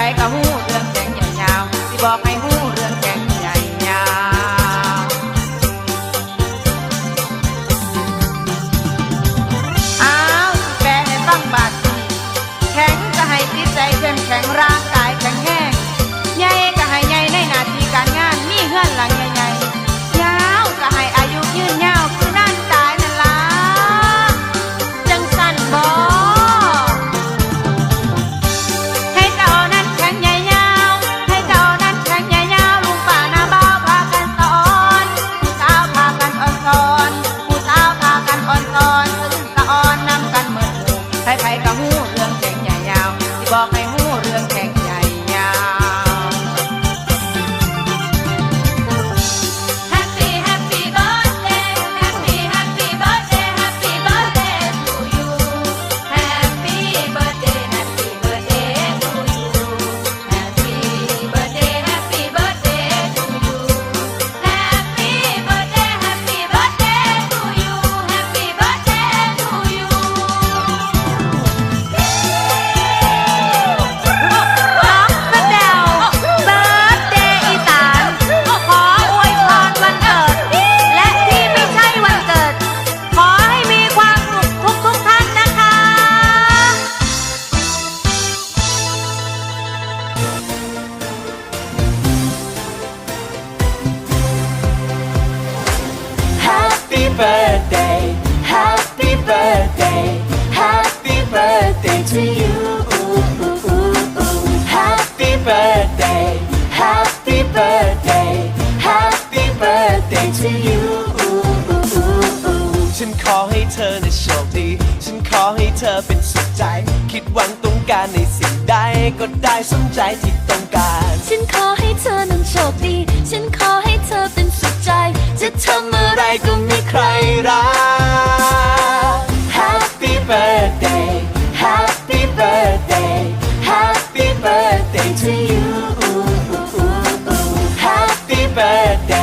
ใครก็หูเรื่องแจ้งเหี่ยวเช้าที่บอกให้หู birthday Happy birthday Happy birthday to you Happy birthday Happy birthday Happy birthday to you ฉันขอให้เธอในโชคดี ฉันขอให้เธอเป็นสุขใจ คิดหวังต้องการในสิ่งใดก็ได้สมใจที่ต้องการ ฉันขอให้เธอนั้นโชคดี ฉันขอให้เธอเป็นสุขใจ จะทำอะไรก็ รัก Happy birthday Happy birthday Happy birthday to you. Happy birthday.